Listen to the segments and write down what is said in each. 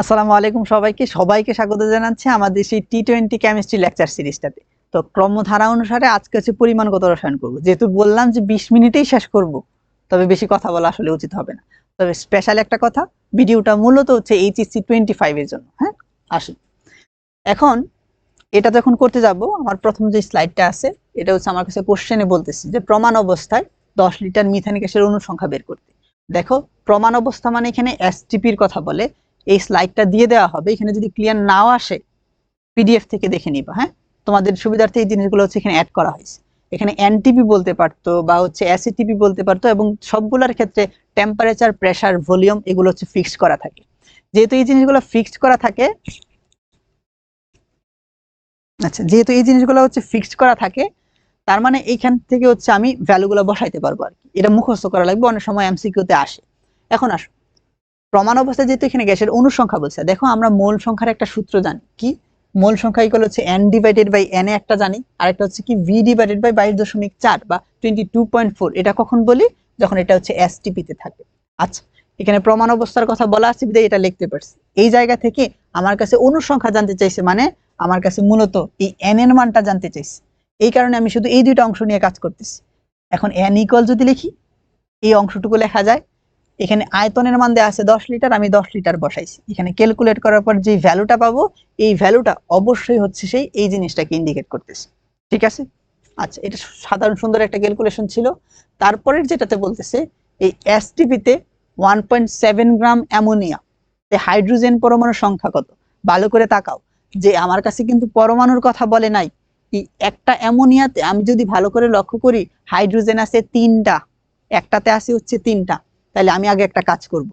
আসসালামু আলাইকুম সবাইকে। সবাইকে স্বাগত জানাচ্ছি আমাদের সেই টি টোয়েন্টি কেমিস্ট্রি লেকচার সিরিজটাতে তো ক্রমধারা অনুসারে আজকে হচ্ছে পরিমাণগত রসায়ন করব। যেহেতু বললাম যে বিশ মিনিটেই শেষ করব, তবে বেশি কথা বলা আসলে উচিত হবে না। তবে স্পেশাল একটা কথা, ভিডিওটা মূলত হচ্ছে এইচএসসি টোয়েন্টি ফাইভের জন্য হ্যাঁ? আসুন। এখন এটা যখন করতে যাব, আমার প্রথম যে স্লাইডটা আছে, এটা হচ্ছে আমার কাছে কোশ্চেনে বলতেছি যে প্রমাণ অবস্থায় দশ লিটার মিথানিক গ্যাসের অনুসংখ্যা বের করতে। দেখো, প্রমাণ অবস্থা মানে এখানে এসটিপির কথা বলে এই স্লাইডটা দিয়ে দেওয়া হবে। এখানে যদি ক্লিয়ার নাও আসে পিডিএফ থেকে দেখে নিবা হ্যাঁ? তোমাদের সুবিধার্থে এই জিনিসগুলো হচ্ছে এখানে অ্যাড করা হয়েছে। এখানে এনটিপি বলতে পারতো বা হচ্ছে অ্যাসিটিপি বলতে পারতো এবং সবগুলোর ক্ষেত্রে টেম্পারেচার প্রেসার ভলিউম এগুলো হচ্ছে ফিক্সড করা থাকে। যেহেতু এই জিনিসগুলো ফিক্সড করা থাকে আচ্ছা যেহেতু এই জিনিসগুলো হচ্ছে ফিক্সড করা থাকে, তার মানে এইখান থেকে হচ্ছে আমি ভ্যালুগুলো বসাইতে পারব আর কি। এটা মুখস্থ করা লাগবে, অনেক সময় এমসিকিউতে আসে। এখন আসো। প্রমাণ অবস্থায় যেহেতু এখানে গ্যাসের অনুসংখ্যা বলছে, দেখো আমরা মোল সংখ্যার একটা সূত্র জানি, কি? মোল সংখ্যা ইকুয়াল হচ্ছে N divided by N A একটা জানি আরেকটা হচ্ছে কি ভি ডিভাইডেড বাই বাইশ দশমিক চার বা টোয়েন্টি টু পয়েন্ট ফোর এটা কখন বলি? যখন এটা হচ্ছে এসটিপিতে থাকে। আচ্ছা এখানে প্রমাণ অবস্থার কথা বলা আছে বিধায় এটা লিখতে পারছি। এই জায়গা থেকে আমার কাছে অনুসংখ্যা জানতে চাইছে মানে আমার কাছে মূলত এই এন এর মানটা জানতে চাইছে। এই কারণে আমি শুধু এই দুইটা অংশ নিয়ে কাজ করতেছি। এখন এন ইকুয়াল যদি লিখি, এই অংশটুকু লেখা যায় এখানে আয়তনের মান দেওয়া আছে দশ লিটার, আমি দশ লিটার বসাইছি। এখানে ক্যালকুলেট করার পর যে ভ্যালুটা পাবো, এই ভ্যালুটা অবশ্যই হচ্ছে সেই এই জিনিসটাকে ইন্ডিকেট করতেছে। ঠিক আছে? আচ্ছা এটা সাধারণ সুন্দর একটা ক্যালকুলেশন ছিল। তারপরের যেটাতে বলতেছে, এই এসটিপিতে one point seven gram ammonia hydrogen পরমাণুর সংখ্যা কত? ভালো করে তাকাও। যে আমার কাছে কিন্তু পরমাণুর কথা বলে নাই। এই একটা অ্যামোনিয়াতে আমি যদি ভালো করে লক্ষ্য করি হাইড্রোজেন আছে তিনটা, একটাতে আছে হচ্ছে তিনটা। তাহলে আমি আগে একটা কাজ করব।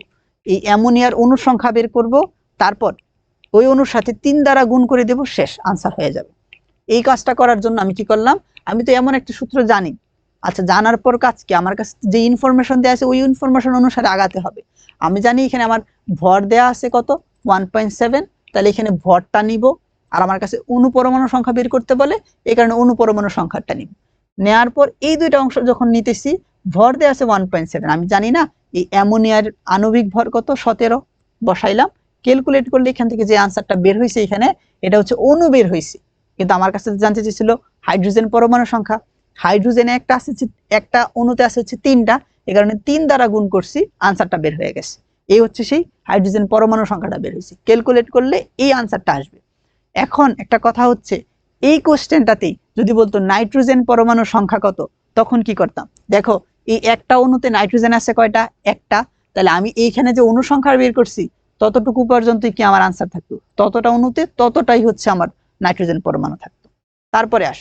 এই অ্যামোনিয়ার অনুর সংখ্যা বের করব, তারপর ওই অনুর সাথে তিন দ্বারা গুণ করে দেব, শেষ আনসার হয়ে যাবে। এই কাজটা করার জন্য আমি কি করলাম, আমি তো এমন একটা সূত্র জানি। আচ্ছা জানার পর কাজ কি? আমার কাছে যে ইনফরমেশন দেওয়া আছে, ওই ইনফরমেশন অনুসারে আগাতে হবে। আমি জানি এখানে আমার ভর দেওয়া আছে কত? ওয়ান পয়েন্ট সেভেন তাহলে এখানে ভরটা নিব। আর আমার কাছে অনুপরমাণু সংখ্যা বের করতে বলে, এই কারণে অনুপরমাণু সংখ্যাটা নিব। নেওয়ার পর এই দুইটা অংশ যখন নিতেছি, ভর দেওয়া আছে ওয়ান পয়েন্ট সেভেন আমি জানি না এই অ্যামোনিয়ার আণবিক ভর কত? সতেরো। বসাইলাম। ক্যালকুলেট করলে এখান থেকে যে আনসারটা বের হয়েছে এখানে, এটা হচ্ছে অণু বের হয়েছে কিন্তু আমার কাছে জানতে চেয়েছিল হাইড্রোজেন পরমাণু সংখ্যা। হাইড্রোজেনে একটা আছে একটা অণুতে আছে হচ্ছে তিনটা। এই কারণে তিন দ্বারা গুণ করছি, আনসারটা বের হয়ে গেছে। এই হচ্ছে সেই হাইড্রোজেন পরমাণু সংখ্যাটা বের হয়েছে ক্যালকুলেট করলে এই আনসারটা আসবে। এখন একটা কথা হচ্ছে, এই কোশ্চেনটাতেই যদি বলতো নাইট্রোজেন পরমাণু সংখ্যা কত, তখন কি করতাম? দেখো এই একটা অণুতে নাইট্রোজেন আছে কয়টা? একটা। তাহলে আমি এইখানে যে অনুসংখ্যা বের করছি, ততটুকু পর্যন্তই কি আমার আনসার থাকতো? ততটা অণুতে, ততটাই হচ্ছে আমার নাইট্রোজেন পরমাণু থাকতো। তারপরে আস।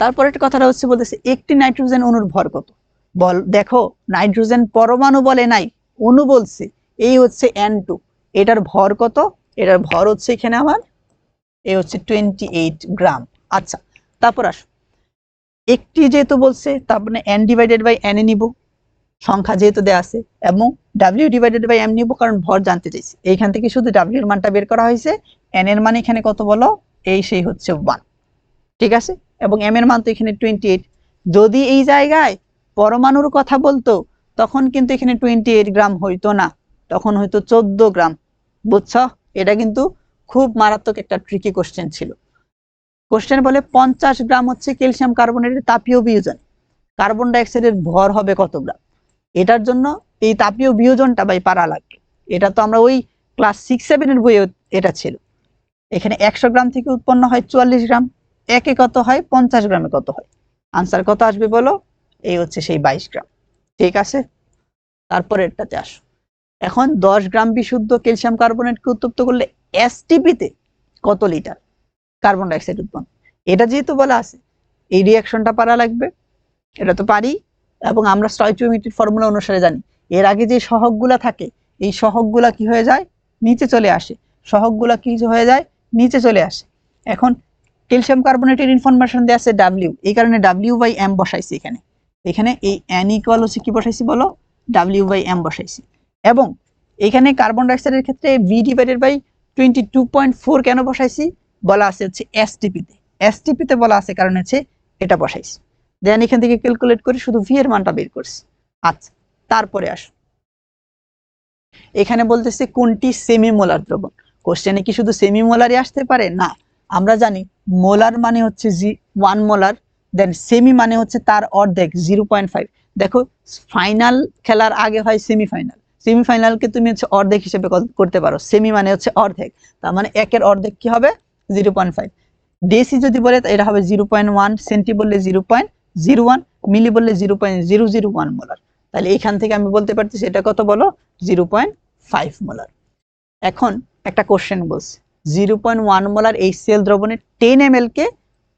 তারপরে একটা কথাটা হচ্ছে বলতেছে, একটি নাইট্রোজেন অণুর ভর কত? বল, দেখো, নাইট্রোজেন পরমাণু বলে নাই, অণু বলছে, এই হচ্ছে এন টু এটার ভর কত? এটার ভর হচ্ছে এখানে আমার, এ হচ্ছে টোয়েন্টি এইট গ্রাম আচ্ছা তারপর আস। একটি যেহেতু বলছে তারপরে N divided by N A নিব। সংখ্যা যেহেতু দেওয়া আছে, এবং ডাব্লিউ ডিভাইডেড বাই এম নিব, কারণ ভর জানতে চাইছি। এইখান থেকে শুধু ডাব্লিউ এর মানটা বের করা হয়েছে। এন এর মান এখানে কত বলো? এই সেই হচ্ছে ওয়ান ঠিক আছে? এবং এম এর মান তো এখানে টোয়েন্টি এইট যদি এই জায়গায় পরমাণুর কথা বলতো, তখন কিন্তু এখানে টোয়েন্টি এইট গ্রাম হইতো না। তখন হয়তো চোদ্দ গ্রাম। বুঝছ? এটা কিন্তু খুব মারাত্মক একটা ট্রিকি কোশ্চেন ছিল। কোশ্চেন বলে, পঞ্চাশ গ্রাম হচ্ছে ক্যালসিয়াম কার্বনেটের তাপীয় বিয়োজন। কার্বন ডাইঅক্সাইডের ভর হবে কত গ্রাম? এটার জন্য এই তাপীয় বিয়োজনটা বাই পারা লাগবে। এটা তো আমরা ওই ক্লাস সিক্স সেভেনের বইয়ে এটা ছিল। এখানে একশো গ্রাম থেকে উৎপন্ন হয় চুয়াল্লিশ গ্রাম। একে কত হয়? পঞ্চাশ গ্রামে কত হয়? আনসার কত আসবে বলো? এই হচ্ছে সেই বাইশ গ্রাম। ঠিক আছে? তারপরে এটাতে আসো। এখন দশ গ্রাম বিশুদ্ধ ক্যালসিয়াম কার্বনেটকে উত্তপ্ত করলে এসটিপিতে কত লিটার কার্বন ডাইঅক্সাইড উৎপন্ন। এটা যেহেতু বলা আছে, এই রিয়াকশনটা পারা লাগবে, এটা তো পারি, এবং আমরা স্টয়চিওমেট্রিক ফর্মুলা অনুসারে জানি। এর আগে যে সহগগুলা থাকে, এই সহগগুলা কি হয়ে যায়? নিচে চলে আসে। সহগগুলা কি হয়ে যায়? নিচে চলে আসে। এখন ক্যালসিয়াম কার্বনেটের ইনফরমেশন দেওয়া আছে ডাব্লিউ এই কারণে ডাব্লিউ বাই এম বসাইছি এখানে। এখানে এই এন ইকুয়াল হচ্ছে কি বসাইছি বলো? ডাব্লিউ বাই এম বসাইছি। এবং এখানে কার্বন ডাইঅক্সাইডের ক্ষেত্রে V divided by twenty two point four কেন বসাইছি? বলা আছে হচ্ছে এসটিপিতে এসটিপিতে বলা আছে কারণ হচ্ছে এটা বসাইছি। দেন এখান থেকে ক্যালকুলেট করে, শুধু ভি এর মানটা বের করছি। আচ্ছা তারপরে আসো। এখানে বলতেছে কোনটি সেমি মোলার দ্রবণ? কোশ্চেনে কি শুধু সেমি মোলারই আসতে পারে? না। আমরা জানি মোলার মানে হচ্ছে জি ওয়ান মোলার দেন সেমি মানে হচ্ছে তার অর্ধেক জিরো পয়েন্ট ফাইভ দেখো ফাইনাল খেলার আগে হয় সেমিফাইনাল সেমিফাইনালকে তুমি হচ্ছে অর্ধেক হিসেবে করতে পারো। সেমি মানে হচ্ছে অর্ধেক। তার মানে একের অর্ধেক কি হবে? Zero point five. ডেসি যদি বলে, এটা হবে জিরো পয়েন্ট ওয়ান, সেন্টি বললে zero point zero one, milli বললে zero point zero zero one molar. তাহলে এখান থেকে আমি বলতে পারতেছি এটা কত বলো? Zero point five molar. এখন একটা কোশ্চেন বলছে। জিরো পয়েন্ট ওয়ান মোলার এই সেল দ্রবণের টেন এম কে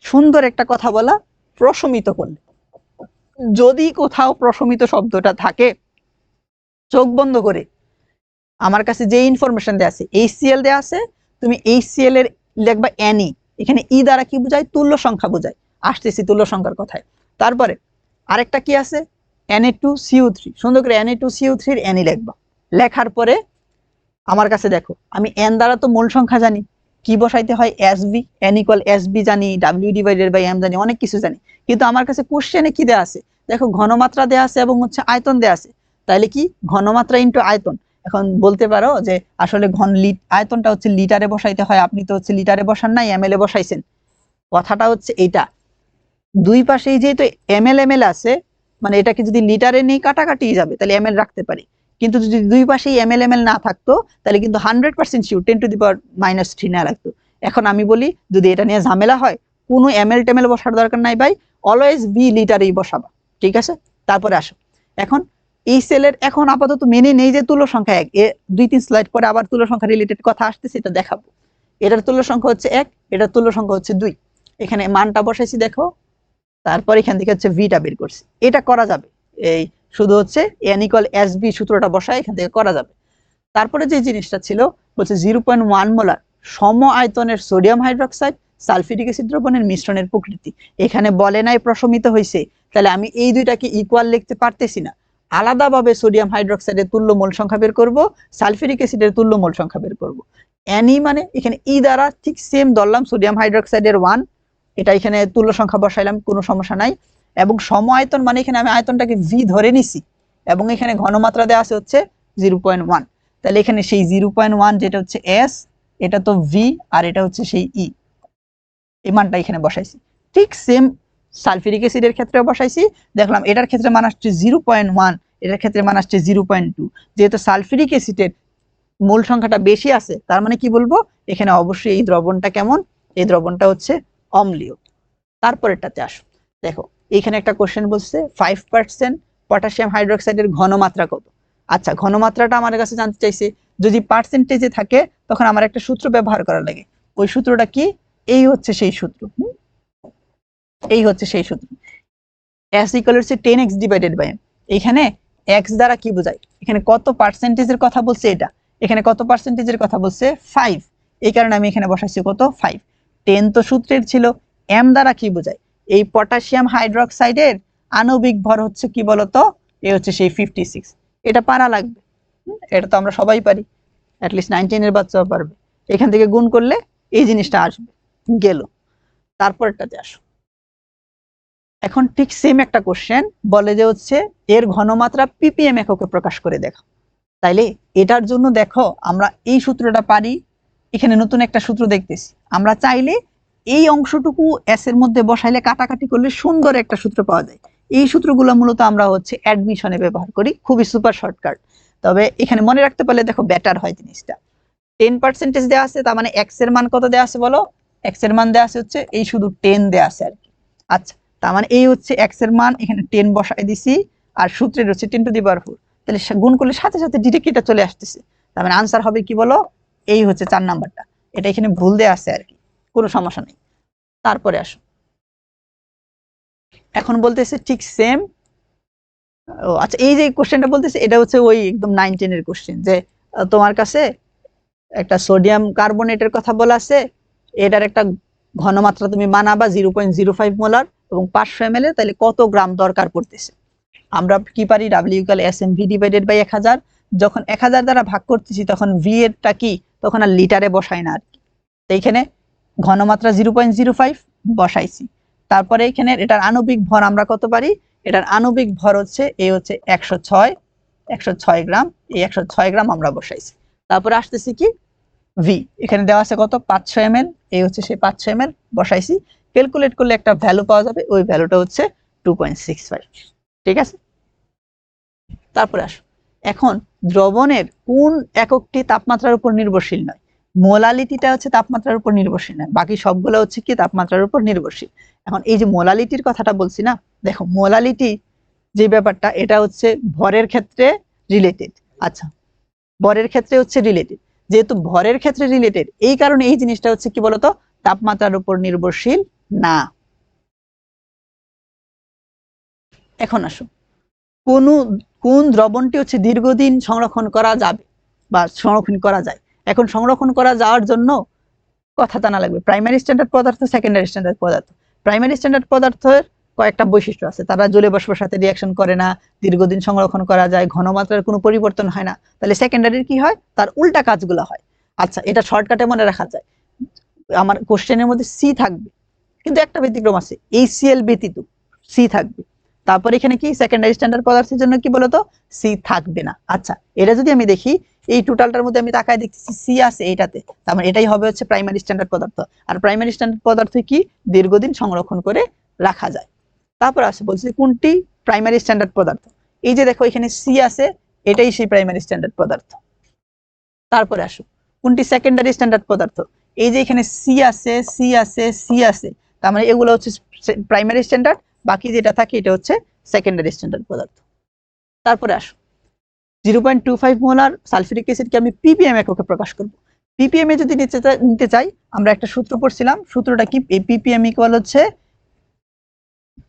সুন্দর একটা কথা বলা প্রশমিত করলে। যদি কোথাও প্রশমিত শব্দটা থাকে, চোখ বন্ধ করে। আমার কাছে যে ইনফরমেশন দেওয়া আছে এইচ এইচসিএল দেওয়া আছে, তুমি এইচসিএল এর লিখবা অ্যানি এখানে ই দ্বারা কি বোঝায়? তুল্য সংখ্যা বোঝায়। আসতেছি তুল্য সংখ্যার কথায়। তারপরে আরেকটা কি আছে? এনএ টু সিউ থ্রি সুন্দর করে এনএ টু সিউ থ্রির অ্যানি লিখবা। লেখার পরে আমার কাছে দেখো, আমি এন দ্বারা তো মূল সংখ্যা জানি। কি বসাইতে হয়? S B N equal S B জানি ডাব্লিউ ডিভাইডেড বাই এম জানি, অনেক কিছু জানি। কিন্তু আমার কাছে কোশ্চেনে কি দেওয়া আছে? দেখো, ঘনমাত্রা দেওয়া আছে এবং হচ্ছে আয়তন দেওয়া আছে। তাহলে কি? ঘনমাত্রা ইন্টু আয়তন। এখন বলতে পারো যে আসলে ঘন লিট আয়তনটা হচ্ছে লিটারে বসাইতে হয়, আপনি তো হচ্ছে লিটারে বসান নাই এম এ বসাইছেন। কথাটা হচ্ছে এইটা। দুই পাশেই যেহেতু এম এল এম এল আছে মানে এটাকে যদি লিটারে নিয়ে কাটাকাটি যাবে, তাহলে এম এল রাখতে পারি। কিন্তু যদি দুই পাশেই এম এল এম এল না থাকতো, তাহলে কিন্তু hundred percent sure ten to the power minus three না রাখতো এখন আমি বলি, যদি এটা নিয়ে ঝামেলা হয়, কোনো এম এল টেমেল বসার দরকার নাই ভাই অলওয়েজ বি লিটারেই বসাবা, ঠিক আছে? তারপরে আসো। এখন এই সেলের এখন আপাতত মেনে নেই যে তুলো সংখ্যা এক। দুই, তিন স্লাইড পরে আবার তুলো সংখ্যা রিলেটেড কথা আসতেছে, এটা দেখাবো। এটার তুল্য সংখ্যা হচ্ছে এক, এটার তুল্য সংখ্যা হচ্ছে দুই। এখানে মানটা বসাইছি, দেখো। তারপর এখান থেকে হচ্ছে ভিটা বের করছি। এটা করা যাবে। এই শুধু হচ্ছে ইকুয়াল এস বি সূত্রটা বসায় এখান থেকে করা যাবে। তারপরে যে জিনিসটা ছিল, বলছে জিরো পয়েন্ট ওয়ান মোলার সম আয়তনের সোডিয়াম হাইড্রোক্সাইড সালফিউরিক অ্যাসিড দ্রবণের মিশ্রণের প্রকৃতি। এখানে বলে নাই প্রশমিত হয়েছে তাহলে আমি এই দুইটাকে ইকুয়াল লিখতে পারতেছি না। আলাদাভাবে সোডিয়াম হাইড্রোক্সাইডের তুল্য মোল সংখ্যা বের করব সালফিউরিক অ্যাসিডের তুল্য মোল সংখ্যা বের করব। অ্যানি মানে এখানে ই দ্বারা ঠিক সেম ধরলাম সোডিয়াম হাইড্রোক্সাইডের ওয়ান এটা এখানে তুল্য সংখ্যা বসাইলাম, কোনো সমস্যা নাই। এবং সম আয়তন মানে এখানে আমি আয়তনটাকে ভি ধরে নিছি, এবং এখানে ঘনমাত্রা দেওয়া আছে হচ্ছে জিরো পয়েন্ট ওয়ান তাহলে এখানে সেই জিরো পয়েন্ট ওয়ান যেটা হচ্ছে এস এটা তো ভি আর এটা হচ্ছে সেই ই এই মানটা এখানে বসাইছি। ঠিক সেম সালফিউরিক অ্যাসিডের ক্ষেত্রেও বসাইছি। দেখলাম এটার ক্ষেত্রে মান আসছে জিরো পয়েন্ট ওয়ান এটার ক্ষেত্রে মান আসছে জিরো পয়েন্ট টু যেহেতু সালফিউরিক অ্যাসিডের মূল সংখ্যাটা বেশি আছে, তার মানে কি বলব? এখানে অবশ্যই এই দ্রবণটা কেমন? এই দ্রবণটা হচ্ছে অম্লীয়। তারপরেরটাতে আসো। দেখো এইখানে একটা কোশ্চেন বলছে ফাইভ পার্সেন্ট পটাশিয়াম হাইড্রোক্সাইডের ঘনমাত্রা কত? আচ্ছা ঘনমাত্রাটা আমার কাছে জানতে চাইছে, যদি পার্সেন্টেজে থাকে, তখন আমার একটা সূত্র ব্যবহার করা লাগে। ওই সূত্রটা কি? এই হচ্ছে সেই সূত্র? এই হচ্ছে সেই সূত্র। এস ইকুয়াল হচ্ছে টেন এক্স ডিভাইডেড বাই এখানে এক্স দ্বারা কি বোঝায়? এখানে কত পার্সেন্টেজের কথা বলছে এটা। এখানে কত পার্সেন্টেজের কথা বলছে? ফাইভ এই কারণে আমি এখানে বসাইছি কত? ফাইভ টেন তো সূত্রের ছিল। এম দ্বারা কি বোঝায়? এই পটাশিয়াম হাইড্রোক্সাইডের আণবিক ভর হচ্ছে কি বলতো? এ হচ্ছে সেই ফিফটি সিক্স এটা পারা লাগবে। এটা তো আমরা সবাই পারি। অ্যাটলিস্ট নাইনটিনের বাচ্চাও পারবে। এখান থেকে গুণ করলে এই জিনিসটা আসবে। গেল। তারপরটাতে আসো এখন ঠিক সেম একটা কোশ্চেন বলে যে হচ্ছে, এর ঘনমাত্রা পিপিএম এককে প্রকাশ করে দেখো তাইলে এটার জন্য দেখো, আমরা এই সূত্রটা পারি, এখানে নতুন একটা সূত্র দেখতেছি। আমরা চাইলে এই অংশটুকু এস এর মধ্যে বসাইলে কাটাকাটি করলে সুন্দর একটা সূত্র পাওয়া যায়। এই সূত্রগুলো মূলত আমরা হচ্ছে অ্যাডমিশনে ব্যবহার করি, খুবই সুপার শর্টকাট তবে এখানে মনে রাখতে পারলে দেখো বেটার হয় জিনিসটা। টেন পার্সেন্টেজ দেওয়া আছে, তার মানে এক্সের মান কত দেওয়া আছে বলো? এক্সের মান দেওয়া আছে হচ্ছে, এই শুধু টেন দেওয়া আছে আর কি। আচ্ছা তার মানে এই হচ্ছে এক্সের মান, এখানে টেন বসাই দিছি, আর সূত্রের হচ্ছে ten to the power four তাহলে গুণ করলে সাথে সাথে ডিরেক্ট এটা চলে আসতেছে। তার মানে আনসার হবে কি বলো? এই হচ্ছে চার নাম্বারটা। এটা এখানে ভুল দেওয়া আছে আর কি। কোনো সমস্যা নেই। তারপরে আসো। এখন বলতেছে ঠিক সেম ও আচ্ছা এই যে কোশ্চেনটা বলতেছে, এটা হচ্ছে ওই একদম নাইন টেনের কোশ্চেন যে তোমার কাছে একটা সোডিয়াম কার্বনেটের কথা বলা আছে। এটার একটা ঘনমাত্রা তুমি বানাবা zero point zero five molar এবং পাঁচশো এম তাহলে কত গ্রাম দরকার পড়তেছে? আমরা কি পারি? ডাব্লিউ কাল S M V divided by এক হাজার। যখন এক হাজার দ্বারা ভাগ করতেছি, তখন ভি এরটা কি? তখন আর লিটারে বসাই না আর কি। এইখানে ঘনমাত্রা জিরো পয়েন্ট জিরো ফাইভ বসাইছি। তারপরে এখানে এটার আণবিক ভর আমরা কত পারি? এটার আণবিক ভর হচ্ছে এই হচ্ছে একশো ছয় একশো ছয় গ্রাম। এই একশো ছয় গ্রাম আমরা বসাইছি। তারপরে আসতেছি কি? ভি এখানে দেওয়া আছে কত? পাঁচশো এম এল এই হচ্ছে সেই পাঁচশো এম বসাইছি। ক্যালকুলেট করলে একটা ভ্যালু পাওয়া যাবে, ওই ভ্যালুটা হচ্ছে টু ঠিক আছে? তারপরে আসো। এখন দ্রবণের কোন এককটি তাপমাত্রার উপর নির্ভরশীল নয়? মোলালিটিটা হচ্ছে তাপমাত্রার উপর নির্ভরশীল নয়, বাকি সবগুলো হচ্ছে কি তাপমাত্রার উপর নির্ভরশীল। এখন এই যে মোলালিটির কথাটা বলছি না, দেখো মোলালিটি যে ব্যাপারটা, এটা হচ্ছে ভরের ক্ষেত্রে রিলেটেড আচ্ছা ভরের ক্ষেত্রে হচ্ছে রিলেটেড যেহেতু ভরের ক্ষেত্রে রিলেটেড এই কারণে এই জিনিসটা হচ্ছে কি বলতো? তাপমাত্রার উপর নির্ভরশীল না। এখন আসো। কোন কোন দ্রবণটি হচ্ছে দীর্ঘদিন সংরক্ষণ করা যাবে বা সংরক্ষণ করা যায়? এখন সংরক্ষণ করা যাওয়ার জন্য কথা জানা লাগবে। প্রাইমারি স্ট্যান্ডার্ড পদার্থ সেকেন্ডারি স্ট্যান্ডার্ড পদার্থ। প্রাইমারি স্ট্যান্ডার্ড পদার্থের কয়েকটা বৈশিষ্ট্য আছে। তারা জলে বাষ্পের সাথে রিয়াকশন করে না, দীর্ঘদিন সংরক্ষণ করা যায় ঘনমাত্রার কোনো পরিবর্তন হয় না। তাহলে সেকেন্ডারির কি হয়? তার উল্টা কাজগুলো হয়। আচ্ছা এটা শর্টকাটে মনে রাখা যায়। আমার কোশ্চেনের মধ্যে সি থাকবে। কিন্তু একটা ব্যতিক্রম আছে এই সিএল ব্যতীত সি থাকবে। তারপর এখানে কি? সেকেন্ডারি স্ট্যান্ডার্ড পদার্থের জন্য কি বলতো? সি থাকবে না। আচ্ছা এটা যদি আমি দেখি, এই টোটালটার মধ্যে আমি তাকায় দেখতেছি সি আছে এইটাতে। তার মানে এটাই হবে হচ্ছে প্রাইমারি স্ট্যান্ডার্ড পদার্থ। আর প্রাইমারি স্ট্যান্ডার্ড পদার্থ কি? দীর্ঘদিন সংরক্ষণ করে রাখা যায়। তারপর আসে বলছি কোনটি? প্রাইমারি স্ট্যান্ডার্ড পদার্থ। এই যে দেখো এখানে সি আছে, এটাই সেই প্রাইমারি স্ট্যান্ডার্ড পদার্থ। তারপরে আসো। কোনটি? সেকেন্ডারি স্ট্যান্ডার্ড পদার্থ। এই যে এখানে সি আছে সি আছে সি আছে। তার মানে এগুলো হচ্ছে প্রাইমারি স্ট্যান্ডার্ড বাকি যেটা থাকে এটা হচ্ছে সেকেন্ডারি স্ট্যান্ডার্ড পদার্থ। তারপরে আসো। Zero point two five molar sulphuric অ্যাসিডকে আমি পিপিএম এককে প্রকাশ করব। পিপিএম এ যদি নিতে নিতে চাই, আমরা একটা সূত্র পড়ছিলাম, সূত্রটা কি? পিপিএম ইকুয়াল হচ্ছে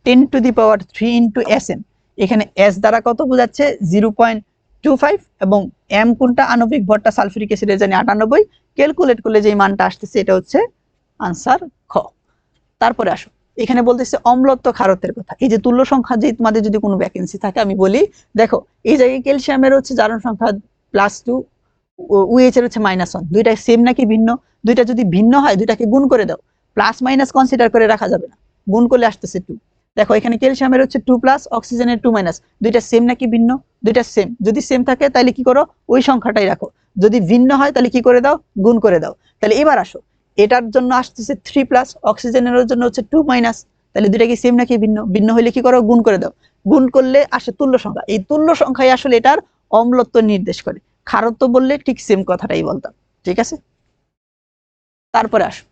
ten to the power three into S M এখানে এস দ্বারা কত বোঝাচ্ছে? জিরো পয়েন্ট টু ফাইভ এবং এম কোনটা? আণবিক ভরটা সালফিউরিক অ্যাসিডের জানি আটানব্বই। ক্যালকুলেট করলে যে মানটা আসতেছে, এটা হচ্ছে আনসার খ। তারপরে আসো। এখানে বলতেছে অম্লত্ব ক্ষারত্বের কথা। এই যে তুল্য সংখ্যা যে তোমাদের যদি কোনো ভ্যাকেন্সি থাকে, আমি বলি, দেখো, এই জায়গায় ক্যালসিয়ামের হচ্ছে জারণ সংখ্যা প্লাস টু উইএইচ এর হচ্ছে মাইনাস ওয়ান দুইটা সেম নাকি ভিন্ন? দুইটা যদি ভিন্ন হয়, দুইটাকে গুণ করে দাও। প্লাস মাইনাস কনসিডার করে রাখা যাবে না। গুণ করলে আসতেছে টু দেখো, এখানে ক্যালসিয়ামের হচ্ছে টু প্লাস অক্সিজেনের টু মাইনাস দুইটা সেম নাকি ভিন্ন? দুইটা সেম যদি সেম থাকে, তাহলে কি করো? ওই সংখ্যাটাই রাখো। যদি ভিন্ন হয়, তাহলে কি করে দাও? গুণ করে দাও। তাহলে এবার আসো। এটার জন্য আসতেছে থ্রি প্লাস অক্সিজেনের জন্য হচ্ছে টু মাইনাস তাহলে দুইটা কি সেম নাকি ভিন্ন? ভিন্ন হলে কি করো? গুণ করে দাও। গুণ করলে আসে তুল্য সংখ্যা। এই তুল্য সংখ্যাই আসলে এটার অম্লত্ব নির্দেশ করে। খারত্ব বললে ঠিক সেম কথাটাই বলতাম। ঠিক আছে? তারপরে আসো।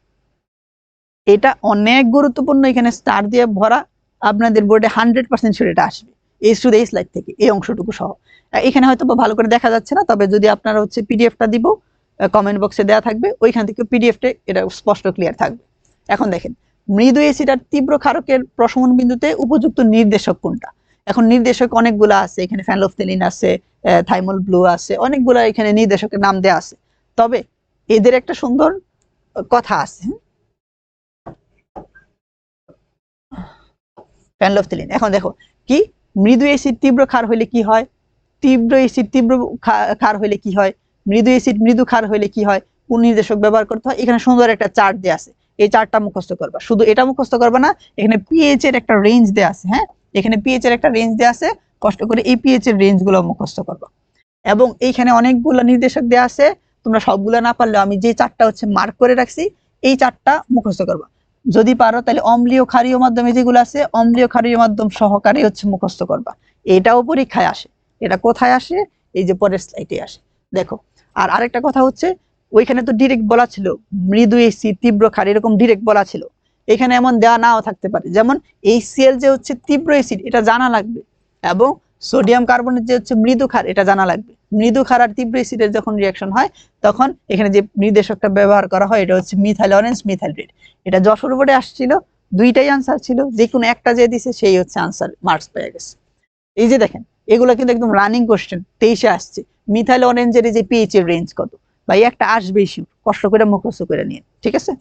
এটা অনেক গুরুত্বপূর্ণ এখানে স্টার দিয়ে ভরা। আপনাদের বোর্ডে হান্ড্রেড পার্সেন্ট শিওর এটা আসবে। এই শুধু এই স্লাইড থেকে। এই অংশটুকু সহ। এখানে হয়তো ভালো করে দেখা যাচ্ছে না, তবে যদি আপনারা হচ্ছে পিডিএফটা দিব কমেন্ট বক্সে দেওয়া থাকবে, ওইখান থেকে পিডিএফটা এটা স্পষ্ট ক্লিয়ার থাকবে। এখন দেখেন, মৃদু এসিড আর তীব্র ক্ষারকের প্রশমন বিন্দুতে উপযুক্ত নির্দেশক কোনটা? এখন নির্দেশক অনেকগুলো আছে, এখানে ফ্যানলোফথেলিন আছে থাইমল ব্লু আছে, অনেকগুলো এখানে নির্দেশকের নাম দেওয়া আছে। তবে এদের একটা সুন্দর কথা আছে? ফ্যানলোফথেলিন, এখন দেখো, কি? মৃদু এসিড তীব্র ক্ষার হইলে কি হয়? তীব্র এসিড তীব্র ক্ষার হইলে কি হয়? মৃদু এসিড মৃদু ক্ষার হইলে কি হয়? কোন নির্দেশক ব্যবহার করতে হয়। এখানে সুন্দর একটা চার্ট দেওয়া আছে। এই চার্টটা মুখস্থ করবা। শুধু এটা মুখস্থ করবা না, এখানে পিএইচ এর একটা রেঞ্জ দেওয়া আছে হ্যাঁ? এখানে পিএইচ এর একটা রেঞ্জ দেওয়া আছে। কষ্ট করে এই পিএইচ এর রেঞ্জগুলো মুখস্থ করবা। এবং এইখানে অনেকগুলো নির্দেশক দেওয়া আছে। তোমরা সবগুলো না পারলেও আমি যে চারটা হচ্ছে মার্ক করে রাখছি, এই চারটা মুখস্থ করবা। যদি পারো, তাহলে অম্লীয় ক্ষারীয় মাধ্যমে যেগুলো আছে, অম্লীয় ক্ষারীয় মাধ্যম সহকারে হচ্ছে মুখস্থ করবা। এটাও পরীক্ষায় আসে। এটা কোথায় আসে? এই যে পরের স্লাইডে আসে। দেখো আর আরেকটা কথা হচ্ছে, ওইখানে তো ডিরেক্ট বলা ছিল, মৃদু এসি তীব্র খার এরকম ডিরেক্ট বলা ছিল। এখানে এমন দেওয়া নাও থাকতে পারে, যেমন এই সিএল যে হচ্ছে তীব্র এসিড এটা জানা লাগবে, এবং সোডিয়াম কার্বনের যে হচ্ছে মৃদু ক্ষার, এটা জানা লাগবে। মৃদু খার আর তীব্র এসিডের যখন রিয়াকশন হয়, তখন এখানে যে নির্দেশকটা ব্যবহার করা হয়, এটা হচ্ছে মিথাইল অরেঞ্জ মিথাইল রেড এটা যশোর বোর্ডে আসছিল, দুইটাই আনসার ছিল, যে কোনো একটা যে দিছে, সেই হচ্ছে আনসার মার্কস পেয়ে গেছে। এই যে দেখেন, এগুলো কিন্তু একদম রানিং কোশ্চেন তেইশে আসছে। মিথাইল অরেঞ্জের যে পিএইচ এর রেঞ্জ কত? ভাই, একটা আসবেই শিব কষ্ট করে মুখস্থ করে নিয়ে ঠিক আছে?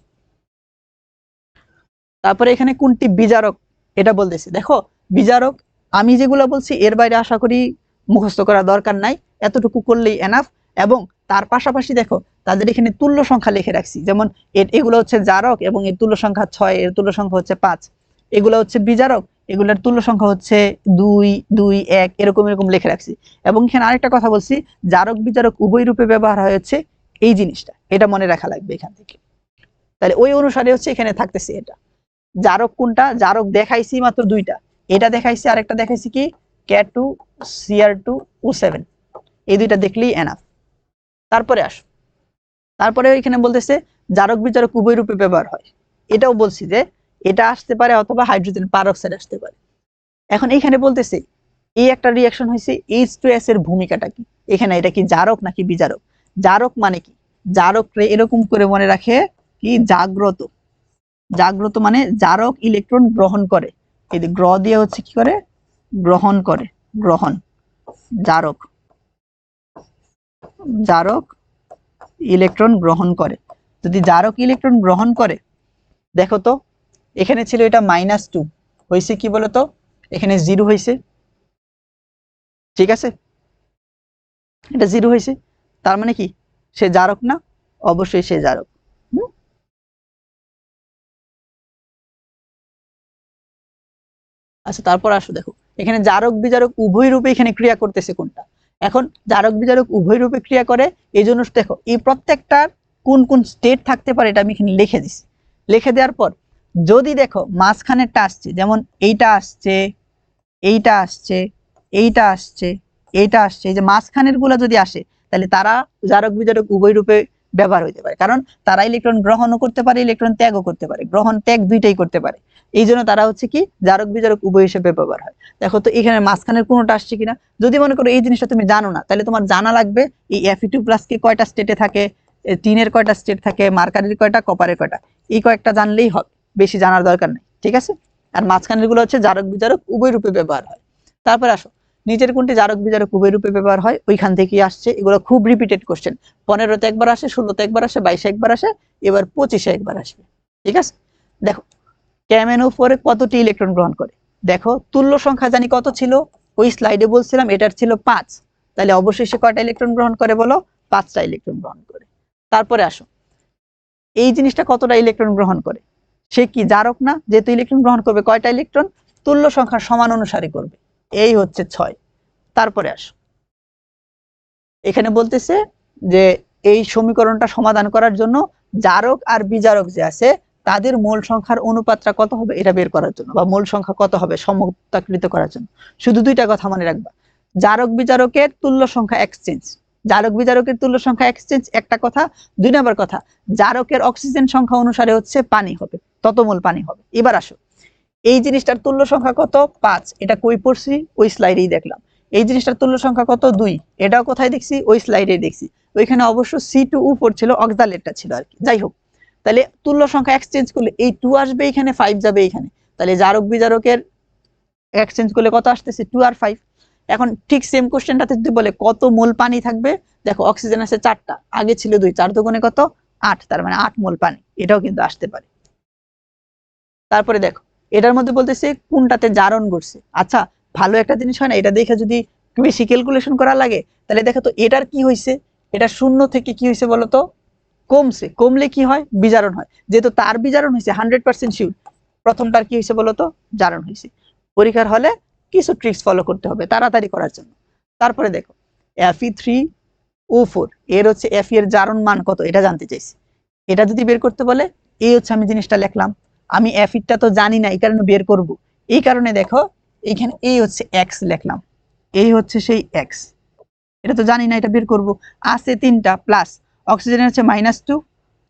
তারপরে এখানে কোনটি বিজারক? এটা বলতেছি। দেখো, বিজারক, আমি যেগুলো বলছি, এর বাইরে আশা করি মুখস্থ করা দরকার নাই। এতটুকু করলেই এনাফ এবং তার পাশাপাশি দেখো, তাদের এখানে তুল্য সংখ্যা লিখে রাখছি। যেমন এগুলো হচ্ছে জারক এবং এর তুল্য সংখ্যা ছয়, এর তুল্য সংখ্যা হচ্ছে পাঁচ। এগুলো হচ্ছে বিজারক। এগুলোর তুল্য সংখ্যা হচ্ছে দুই দুই, এক, এরকম এরকম লিখে রাখছি। এবং এখানে আরেকটা কথা বলছি, জারক বিচারক উভয় রূপে ব্যবহার হয়েছে এই জিনিসটা, এটা মনে রাখা লাগবে এখান থেকে। তাহলে ওই অনুসারে হচ্ছে এখানে থাকতেছে এটা। জারক কোনটা? জারক দেখাইছি মাত্র দুইটা। এটা দেখাইছি, আরেকটা দেখাইছি কি? K two C R two O seven এই দুইটা দেখলেই এনাফ তারপরে আস। তারপরে এখানে বলতেছে, জারক বিচারক উভয় রূপে ব্যবহার হয়। এটাও বলছি যে এটা আসতে পারে অথবা হাইড্রোজেন পারক্সাইড আসতে পারে। এখন এখানে বলতেছে, এই একটা রিয়াকশন হয়েছে এইচ টু এস এর ভূমিকাটা কি? এখানে এটা কি জারক নাকি বিজারক? জারক মানে কি? জারক এরকম করে মনে রাখে কি? জাগ্রত। জাগ্রত মানে জারক ইলেকট্রন গ্রহণ করে। যে গ্রহ দিয়ে হচ্ছে কি করে? গ্রহণ করে। গ্রহণ। জারক। জারক ইলেকট্রন গ্রহণ করে। যদি জারক ইলেকট্রন গ্রহণ করে, দেখো তো এখানে ছিল এটা মাইনাস টু হয়েছে কি বলতো? এখানে জিরো হয়েছে। ঠিক আছে? এটা জিরো হয়েছে। তার মানে কি? সে জারক না? অবশ্যই সে জারক? আচ্ছা তারপর আসো দেখো। এখানে জারক বিজারক উভয় রূপে এখানে ক্রিয়া করতেছে কোনটা? এখন জারক বিজারক উভয় রূপে ক্রিয়া করে, এই জন্য দেখো, এই প্রত্যেকটার কোন কোন স্টেট থাকতে পারে এটা আমি এখানে লিখে দিছি। লিখে দেওয়ার পর যদি দেখো মাঝখানেরটা আসছে, যেমন এইটা আসছে এইটা আসছে এইটা আসছে এইটা আসছে, এই যে মাঝখানেরগুলা যদি আসে, তাহলে তারা জারক বিজারক উভয় রূপে ব্যবহার হইতে পারে। কারণ তারা ইলেকট্রন গ্রহণও করতে পারে, ইলেকট্রন ত্যাগও করতে পারে, গ্রহণ ত্যাগ দুইটাই করতে পারে। এই জন্য তারা হচ্ছে কি, জারক বিজারক উভয় হিসেবে ব্যবহার হয়। দেখো তো এখানে মাঝখানের কোনোটা আসছে কিনা? যদি মনে করো এই জিনিসটা তুমি জানো না, তাহলে তোমার জানা লাগবে এই এফি টু প্লাস কে কয়টা স্টেটে থাকে টিনের কয়টা স্টেট থাকে, মার্কারির কয়টা কপারের কয়টা। এই কয়েকটা জানলেই হবে। বেশি জানার দরকার নেই, ঠিক আছে? আর মাঝখানেরগুলো হচ্ছে জারক বিজারক, উভয় রূপে ব্যবহার হয়। তারপর আসো, নিচের কোনটি জারক বিজারক, উভয় রূপে ব্যবহার হয়? ওইখান থেকেই আসছে, এগুলো খুব রিপিটেড কোশ্চেন পনেরোতে একবার আসে, ষোলোতে একবার আসে, বাইশে একবার আসে, এবার পঁচিশে একবার আসবে, ঠিক আছে? দেখো ক্যামেন উপরে কতটি ইলেকট্রন গ্রহণ করে? দেখো, তুল্য সংখ্যা জানি কত ছিল? ওই স্লাইডে বলছিলাম এটার ছিল পাঁচ। তাহলে অবশ্যই সে কয়টা ইলেকট্রন গ্রহণ করে বলো? পাঁচটা ইলেকট্রন গ্রহণ করে। তারপরে আসো, এই জিনিসটা কতটা ইলেকট্রন গ্রহণ করে? সে কি জারক না যেহেতু ইলেকট্রন গ্রহণ করবে? কয়টা ইলেকট্রন? তুল্য সংখ্যার সমান অনুসারে করবে। এই হচ্ছে ছয়। তারপরে আস। এখানে বলতেছে যে এই সমীকরণটা সমাধান করার জন্য জারক আর বিজারক যে আছে, তাদের মূল সংখ্যার অনুপাতটা কত হবে? এটা বের করার জন্য বা মূল সংখ্যা কত হবে সমতাকৃত করার জন্য। শুধু দুইটা কথা মনে রাখবা। জারক বিজারকের তুল্য সংখ্যা এক্সচেঞ্জ জারক বিজারকের তুল্য সংখ্যা এক্সচেঞ্জ একটা কথা। দুই নম্বর কথা, জারকের অক্সিজেন সংখ্যা অনুসারে হচ্ছে পানি হবে। তত মোল পানি হবে। এবার আসো। এই জিনিসটার তুল্য সংখ্যা কত? পাঁচ। এটা কই পড়ছি? ওই স্লাইডেই দেখলাম। এই জিনিসটার তুল্য সংখ্যা কত? দুই। এটাও কোথায় দেখছি? ওই স্লাইডে দেখছি। ওইখানে অবশ্য সি টু উ পড়ছিল অক্সালেটটা ছিল আর কি। যাই হোক, তাহলে তুল্য সংখ্যা এক্সচেঞ্জ করলে এই টু আসবে এখানে ফাইভ যাবে এখানে। তাহলে জারক বিজারকের এক্সচেঞ্জ করলে কত আসতেছে? টু আর ফাইভ এখন ঠিক সেম কোশ্চেনটাতে যদি বলে কত মোল পানি থাকবে? দেখো অক্সিজেন আছে চারটা। আগে ছিল দুই, চার দোকানে কত? আট। তার মানে আট মোল পানি। এটাও কিন্তু আসতে পারে। তারপরে দেখো, এটার মধ্যে বলতেছে কোনটাতে জারণ ঘটছে। আচ্ছা ভালো একটা জিনিস হয় না, এটা দেখে যদি বেশি ক্যালকুলেশন করা লাগে, তাহলে দেখো তো এটার কি হয়েছে এটা শূন্য থেকে কি হয়েছে বলতো কমছে। কমলে কি হয়? বিজারণ হয়। যেহেতু তার বিজারণ হয়েছে হান্ড্রেড পার্সেন্ট শিওর প্রথমটার কি হয়েছে বলতো জারণ হয়েছে পরীক্ষার হলে কিছু ট্রিক্স ফলো করতে হবে তাড়াতাড়ি করার জন্য। তারপরে দেখো এফি থ্রি ও ফোর এর হচ্ছে এফি এর জারণ মান কত? এটা জানতে চাইছি। এটা যদি বের করতে বলে, এই হচ্ছে আমি জিনিসটা লিখলাম। আমি এফিটটা তো জানি না, এই কারণে বের করব। এই কারণে দেখো, এইখানে এই হচ্ছে এক্স লিখলাম। এই হচ্ছে সেই এক্স এটা তো জানি না, এটা বের করব। আছে তিনটা প্লাস অক্সিজেনের হচ্ছে মাইনাস টু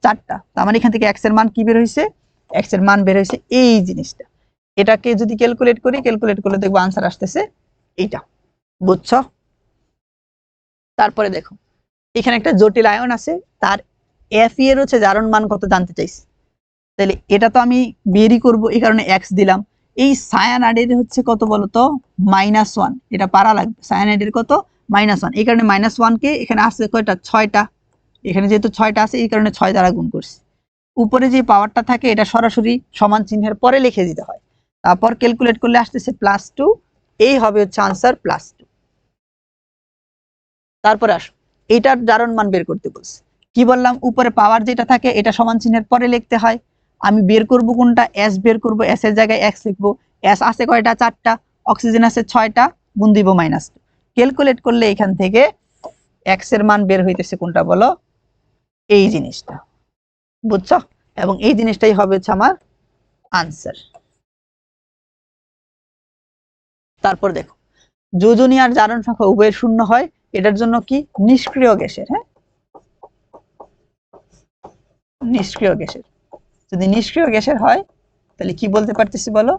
চারটা। তো আমার এখান থেকে এক্সের মান কি বের হয়েছে এক্সের মান বের হয়েছে এই জিনিসটা। এটাকে যদি ক্যালকুলেট করি ক্যালকুলেট করলে দেখব আনসার আসতেছে এইটা। বুঝছ? তারপরে দেখো, এখানে একটা জটিল আয়ন আছে, তার এফ এর হচ্ছে জারণ মান কত জানতে চাইছি? তাহলে এটা তো আমি বেরই করব, এই কারণে এক্স দিলাম। এই সায়ানাইডের হচ্ছে কত বলতো? মাইনাস ওয়ান এটা পারা লাগবে। সায়ানাইডের কত? মাইনাস ওয়ান এই কারণে মাইনাস ওয়ানকে এখানে আসছে কয়টা? ছয়টা। এখানে যেহেতু ছয়টা আছে, এই কারণে ছয় দ্বারা গুণ করছি। উপরে যে পাওয়ারটা থাকে, এটা সরাসরি সমান চিহ্নের পরে লিখে দিতে হয়। তারপর ক্যালকুলেট করলে আসতেছে প্লাস টু এই হবে হচ্ছে আনসার প্লাস টু তারপরে আসো। এটার জারণ মান বের করতে বলছে। কি বললাম? উপরে পাওয়ার যেটা থাকে, এটা সমান চিহ্নের পরে লিখতে হয়। আমি বের করব কোনটা? এস বের করব এস এর জায়গায় এক্স লিখব। এস আছে কয়টা? চারটা। অক্সিজেন আছে ছয়টা। গুণ দিব মাইনাস টু ক্যালকুলেট করলে এখান থেকে এক্সের মান বের হইতেছে কোনটা বলো? এই জিনিসটা। বুঝছ? এবং এই জিনিসটাই হবে হচ্ছে আমার আনসার তারপর দেখো যোজনী আর জারণ সংখ্যা উভয়ের শূন্য হয়। এটার জন্য কি? নিষ্ক্রিয় গ্যাসের হ্যাঁ? নিষ্ক্রিয় গ্যাসের। যদি নিষ্ক্রিয় গ্যাসের হয়, তাহলে কি বলতে পারতেছি বলো?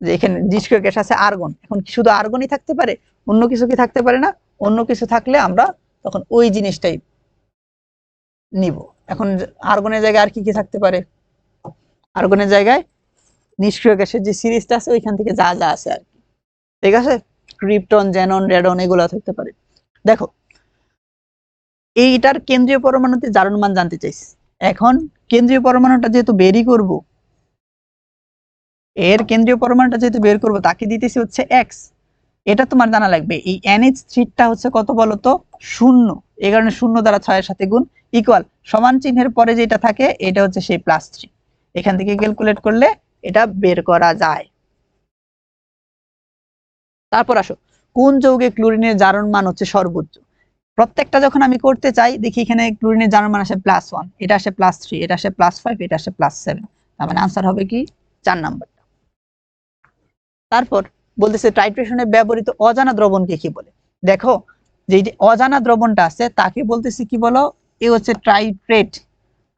যে এখানে নিষ্ক্রিয় গ্যাস আছে আর্গন। এখন শুধু আর্গনই থাকতে পারে? অন্য কিছু কি থাকতে পারে না? অন্য কিছু থাকলে আমরা তখন ওই জিনিসটাই নিব। এখন আর্গনের জায়গায় আর কি কি থাকতে পারে? আর্গনের জায়গায় নিষ্ক্রিয় গ্যাসের যে সিরিজটা আছে, ওইখান থেকে যা যা আছে আর কি। ঠিক আছে? ক্রিপ্টন, জেনন, রেডন, এগুলো থাকতে পারে। দেখো, এইটার কেন্দ্রীয় পরমাণুতে জারণ মান জানতে চাইছি। এখন কেন্দ্রীয় পরমাণুটা যেহেতু বেরই করব, এর কেন্দ্রীয় পরমাণুটা যেহেতু বের করব, তাকে দিতেছি হচ্ছে এক্স এটা তোমার জানা লাগবে, এই এনএইচ থ্রিটা হচ্ছে কত বলতো? শূন্য। এই কারণে শূন্য দ্বারা ছয়ের সাথে গুণ ইকুয়াল সমান চিহ্নের পরে যেটা থাকে, এটা হচ্ছে সেই প্লাস থ্রি এখান থেকে ক্যালকুলেট করলে এটা বের করা যায়। তারপর আসো, কোন যৌগে ক্লোরিনের জারণ মান হচ্ছে সর্বোচ্চ? প্রত্যেকটা যখন আমি করতে চাই, দেখি এখানে ক্লোরিনের জারণ মান আসে প্লাস ওয়ান এটা আসে প্লাস থ্রি এটা আসে প্লাস ফাইভ এটা আসে প্লাস সেভেন তার মানে আনসার হবে কি? চার নাম্বারটা। তারপর বলতেছে টাইট্রেশনে ব্যবহৃত অজানা দ্রবণকে কি বলে? দেখো, যে অজানা দ্রবণটা আছে, তাকে বলতেছি কি বলো? এ হচ্ছে ট্রাইট্রেট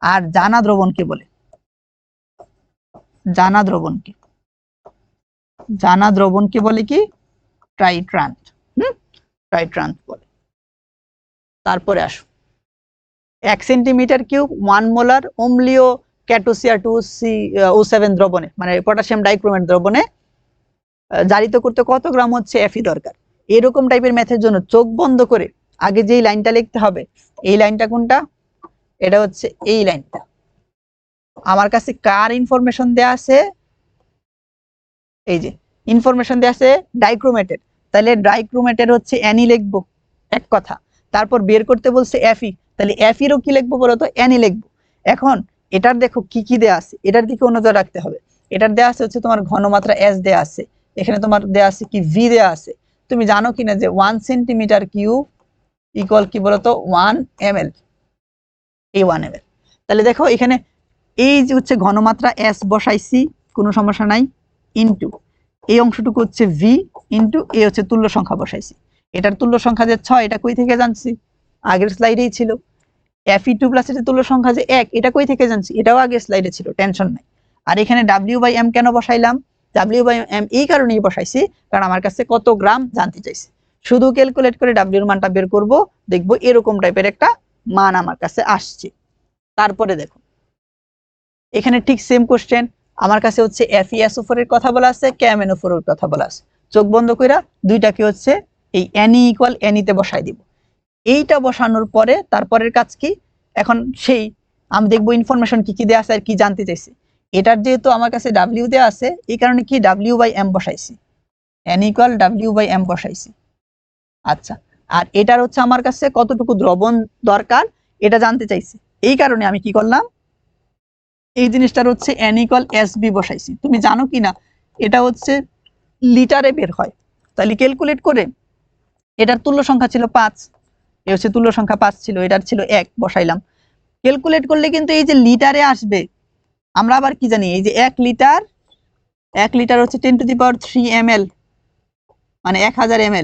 আর জানা দ্রবণকে বলে? জানা দ্রবণকে জানা দ্রবণকে বলে কি? ট্রাইট্রান্ট হুম? ট্রাইট্রান্ট বলে। তারপরে আসো। এক সেন্টিমিটার কিউব ওয়ান মোলার অম্লীয় ক্যাটোসিয়া টু সি ও সেভেন দ্রবণে মানে পটাশিয়াম ডাইক্রোমেট দ্রবণে জারিত করতে কত গ্রাম হচ্ছে এফি দরকার? এরকম টাইপের ম্যাথের জন্য চোখ বন্ধ করে আগে যেই লাইনটা লিখতে হবে, এই লাইনটা কোনটা? এটা হচ্ছে এই লাইনটা। আমার কাছে কার ইনফরমেশন দেয়া আছে? এই যে ইনফরমেশন দেয়া আছে ডাইক্রোমেটের তাহলে ডাইক্রোমেটের হচ্ছে অ্যানি লিখব, এক কথা। তারপর বের করতে বলছে এফি তাহলে এফিরও কি লিখব বলো তো? অ্যানি লিখব। এখন এটার দেখো কি কি দেয়া আছে? এটার দিকে নজর রাখতে হবে। এটার দেয়া আছে হচ্ছে তোমার ঘনমাত্রা এস দেয়া আছে। এখানে তোমার দেয়া আছে কি ভি দেয়া আছে। তুমি জানো কিনা যে ওয়ান সেন্টিমিটার কিউব ইকুয়াল কি বলতো ওয়ান এম এল এই ওয়ান এম এল তাহলে দেখো এখানে এই যে হচ্ছে ঘনমাত্রা এস বসাইছি, কোনো সমস্যা নাই। ইনটু এই অংশটুকু হচ্ছে ভি ইনটু এ হচ্ছে তুল্য সংখ্যা বসাইছি। এটার তুল্য সংখ্যা যে ছয়, এটা কই থেকে জানছি? আগের স্লাইডেই ছিল। এফ ই টু প্লাস এর তুল্য সংখ্যা যে এক, এটা কই থেকে জানছি? এটাও আগের স্লাইডে ছিল টেনশন নাই। আর এখানে ডাব্লিউ বাই এম কেন বসাইলাম? ডাব্লিউ বাই এম এই কারণেই বসাইছি, কারণ আমার কাছে কত গ্রাম জানতে চাইছি। শুধু ক্যালকুলেট করে ডাব্লিউর মানটা বের করব, দেখব এরকম টাইপের একটা মান আমার কাছে আসছে। তারপরে দেখো। এখানে ঠিক সেম কোশ্চেন আমার কাছে হচ্ছে এফিএস উপরের কথা বলা আছে ক্যামেন উপরের কথা বলা আছে। চোখ বন্ধ কইরা দুইটাকে হচ্ছে? এই অ্যানি ইকুয়াল অ্যানিতে বসাই দিব। এইটা বসানোর পরে তারপরের কাজ কি? এখন সেই আমি দেখব ইনফরমেশন কি কি দেওয়া আছে আর কি জানতে চাইছি। এটার যেহেতু আমার কাছে ডাব্লিউ দেওয়া আছে, এই কারণে কি ডাব্লিউ বাই এম বসাইছি। N equal W by M বসাইছি। আচ্ছা আর এটার হচ্ছে আমার কাছে কতটুকু দ্রবণ দরকার এটা জানতে চাইছি। এই কারণে আমি কি করলাম? এই জিনিসটার হচ্ছে এন ইকুয়াল এস বি বসাইছি। তুমি জানো কি না এটা হচ্ছে লিটারে বের হয়। তাহলে ক্যালকুলেট করে এটার তুল্য সংখ্যা ছিল পাঁচ। এ হচ্ছে তুল্য সংখ্যা পাঁচ ছিল, এটার ছিল এক, বসাইলাম। ক্যালকুলেট করলে কিন্তু এই যে লিটারে আসবে, আমরা আবার কি জানি, এই যে এক লিটার এক লিটার হচ্ছে ten to the power three M মানে এক হাজার এম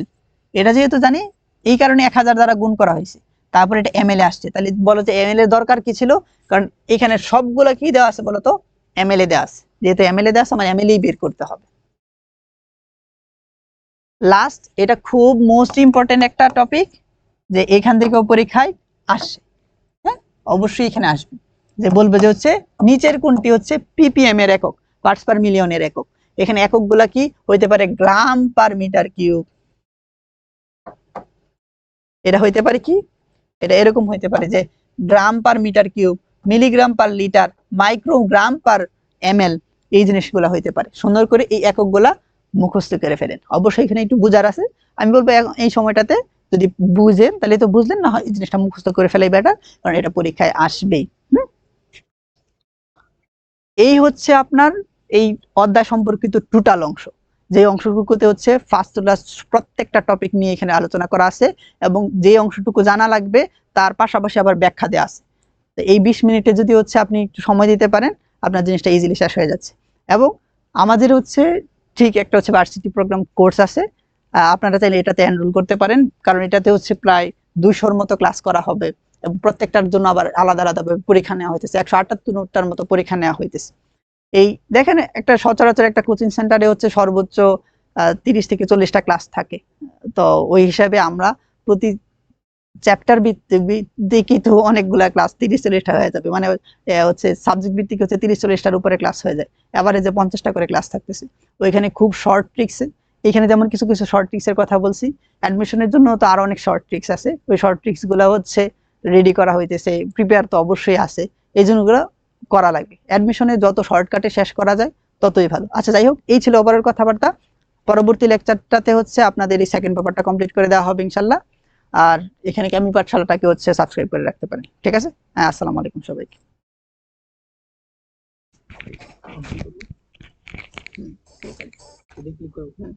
এটা যেহেতু জানি, এই কারণে এক হাজার দ্বারা গুণ করা হয়েছে। তারপরে এটা এম এ আসছে। তাহলে বলো যে এম এর দরকার কি ছিল? কারণ এখানে সবগুলো কি দেওয়া আছে বলো তো? এম এল এ দেওয়া আছে। যেহেতু এম এল এ দেওয়া আছে, আমার এম বের করতে হবে। লাস্ট এটা খুব মোস্ট ইম্পর্টেন্ট একটা টপিক যে এখান থেকেও পরীক্ষায় আসে। হ্যাঁ? অবশ্যই এখানে আসবে। যে বলবে যে হচ্ছে, নিচের কোনটি হচ্ছে পিপিএম এর একক পার্টস পার মিলিয়নের একক। এখানে এককগুলা কি? হইতে পারে গ্রাম পার মিটার কিউব এটা হইতে পারে কি? এটা এরকম হইতে পারে যে gram per metre cube milligram per litre microgram per ML এই জিনিসগুলা হইতে পারে। সুন্দর করে এই এককগুলা মুখস্থ করে ফেলেন। অবশ্যই এখানে একটু বুঝার আছে। আমি বলব এই সময়টাতে যদি বুঝেন, তাহলে তো বুঝলেন, না হয় এই জিনিসটা মুখস্থ করে ফেলাই বেটার কারণ এটা পরীক্ষায় আসবেই? এই হচ্ছে আপনার এই অধ্যায় সম্পর্কিত টোটাল অংশ। যে অংশটুকুতে হচ্ছে ফার্স্ট ক্লাস প্রত্যেকটা টপিক নিয়ে এখানে আলোচনা করা আছে এবং যে অংশটুকু জানা লাগবে, তার পাশাপাশি আবার ব্যাখ্যা দেওয়া আছে। তো এই বিশ মিনিটে যদি হচ্ছে আপনি একটু সময় দিতে পারেন, আপনার জিনিসটা ইজিলি শেষ হয়ে যাচ্ছে। এবং আমাদের হচ্ছে ঠিক একটা হচ্ছে ভার্সিটি প্রোগ্রাম কোর্স আছে। আপনারা চাইলে এটাতে এনরোল করতে পারেন, কারণ এটাতে হচ্ছে প্রায় দুইশোর মতো ক্লাস করা হবে এবং প্রত্যেকটার জন্য আবার আলাদা আলাদা ভাবে পরীক্ষা নেওয়া হইতেছে, একশো আটাত্তরটার মতো পরীক্ষা নেওয়া হইতেছে। এই দেখেন একটা সচরাচর একটা কোচিং সেন্টারে হচ্ছে সর্বোচ্চ তিরিশ থেকে চল্লিশটা ক্লাস থাকে। তো ওই হিসাবে আমরা প্রতি চ্যাপ্টার ভিত্তিক অনেকগুলা ক্লাস তিরিশ চল্লিশটা হয়ে যাবে। মানে হচ্ছে সাবজেক্ট ভিত্তিক হচ্ছে তিরিশ চল্লিশটার উপরে ক্লাস হয়ে যায়। যে পঞ্চাশটা করে ক্লাস থাকতেছে। ওইখানে খুব শর্ট ট্রিক্সে এখানে যেমন কিছু কিছু শর্ট ট্রিক্সের কথা বলছি অ্যাডমিশনের জন্য তো আরও অনেক শর্ট ট্রিক্স আছে। ওই শর্ট ট্রিক্সগুলো হচ্ছে রেডি করা হইতেছে প্রিপেয়ার তো অবশ্যই আছে। এই জন্য ওগুলো করা লাগবে অ্যাডমিশনে যত শর্টকাটে শেষ করা যায়, ততই ভালো। আচ্ছা যাই হোক, এই ছিল ওভারের কথাবার্তা। পরবর্তী লেকচারটাতে হচ্ছে আপনাদের এই সেকেন্ড পেপারটা কমপ্লিট করে দেওয়া হবে, ইনশাল্লাহ। আর এখানে আমি পাঠশালাটাকে হচ্ছে সাবস্ক্রাইব করে রাখতে পারেন ঠিক আছে? হ্যাঁ আসসালামু আলাইকুম সবাইকে। ক্লিক হ্যাঁ।